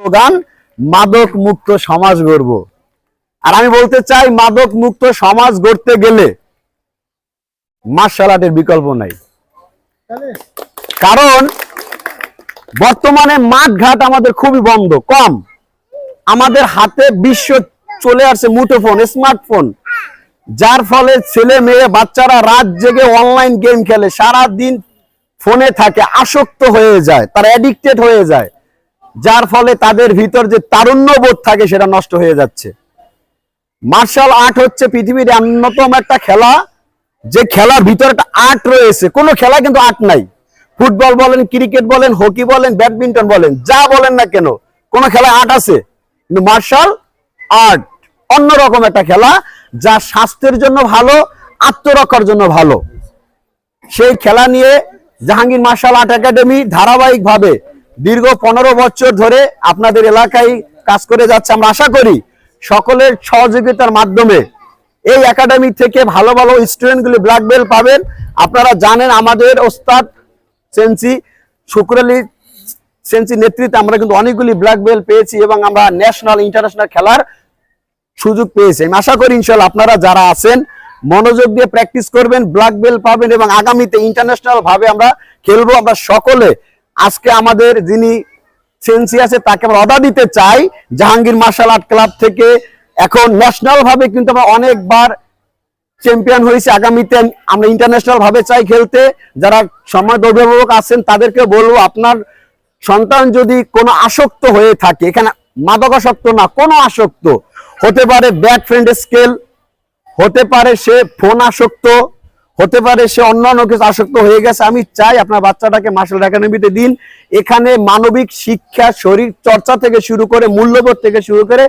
Slogan, মাদক মুক্ত সমাজ গড়ব। আর আমি বলতে চাই, মাদক মুক্ত সমাজ গড়তে গেলে মার্শাল আর্টের বিকল্প নাই। কারণ, বর্তমানে মাঠ ঘাট আমাদের খুবই বন্ধ, কম। আমাদের হাতে বিশ্ব চলে আসছে মুঠোফোন স্মার্টফোন যার ফলে ছেলে মেয়ে, বাচ্চারা রাত জেগে অনলাইন গেম খেলে সারা দিন ফোনে থাকে, আসক্ত হয়ে যায়, তারা অ্যাডিক্টেড হয়ে যায়। যার ফলে তাদের ভিতর যে তারুণ্য বোধ থাকে সেটা নষ্ট হয়ে যাচ্ছে। মার্শাল আর্ট হচ্ছে পৃথিবীর অন্যতম একটা খেলা। যে খেলার ভিতরে একটা আর্ট রয়েছে। কোনো খেলা কিন্তু আর্ট নাই। ফুটবল বলেন, ক্রিকেট বলেন, হকি বলেন, ব্যাডমিন্টন বলেন, যা বলেন না কেন, কোন খেলায় আর্ট আছে। কিন্তু মার্শাল আর্ট অন্যরকম একটা খেলা, যা স্বাস্থ্যের জন্য ভালো, আত্মরক্ষার জন্য ভালো। সেই খেলা নিয়ে জাহাঙ্গীর মার্শাল আর্ট একাডেমি ধারাবাহিকভাবে দীর্ঘ পনেরো বছর ধরে আপনাদের এলাকায় কাজ করে যাচ্ছে। আমরা আশা করি সকলের সহযোগিতার মাধ্যমে এই একাডেমি থেকে ভালো ভালো স্টুডেন্টগুলি ব্ল্যাক বেল্ট পাবেন। আপনারা জানেন আমাদের ওস্তাদ সেন্সি শুক্রালি সেন্সি নেতৃত্বে আমরা কিন্তু অনেকগুলি ব্ল্যাক বেল্ট পেয়েছি এবং আমরা ন্যাশনাল, ইন্টারন্যাশনাল খেলার সুযোগ পেয়েছি। আমি আশা করি ইনশাল্লাহ আপনারা যারা আছেন, মনোযোগ দিয়ে প্র্যাকটিস করবেন, ব্ল্যাক বেল্ট পাবেন এবং আগামীতে ইন্টারন্যাশনাল ভাবে আমরা খেলব। আমরা সকলে আজকে আমাদের যিনি সেন্সি আছে, তাকে আমরা অর্ডার দিতে চাই, জাহাঙ্গীর মার্শাল আর্ট ক্লাব থেকে। এখন ন্যাশনাল ভাবে কিন্তু আমরা অনেকবার চ্যাম্পিয়ন হয়েছে আগামীতে। আমরা ইন্টারন্যাশনাল ভাবে চাই খেলতে। যারা সমাজ অভিভাবক আছেন তাদেরকে বলব, আপনার সন্তান যদি কোনো আসক্ত হয়ে থাকে, এখানে মাদকাসক্ত না, কোনো আসক্ত, হতে পারে ব্যাড ফ্রেন্ড স্কেল, হতে পারে সে ফোন আসক্ত হতে পারে সে অন্যান্য কিছু আসক্ত হয়ে গেছে। আমি চাই আপনার বাচ্চাটাকে মার্শাল একাডেমিতে দিন। এখানে মানবিক শিক্ষা, শরীর চর্চা থেকে শুরু করে, মূল্যবোধ থেকে শুরু করে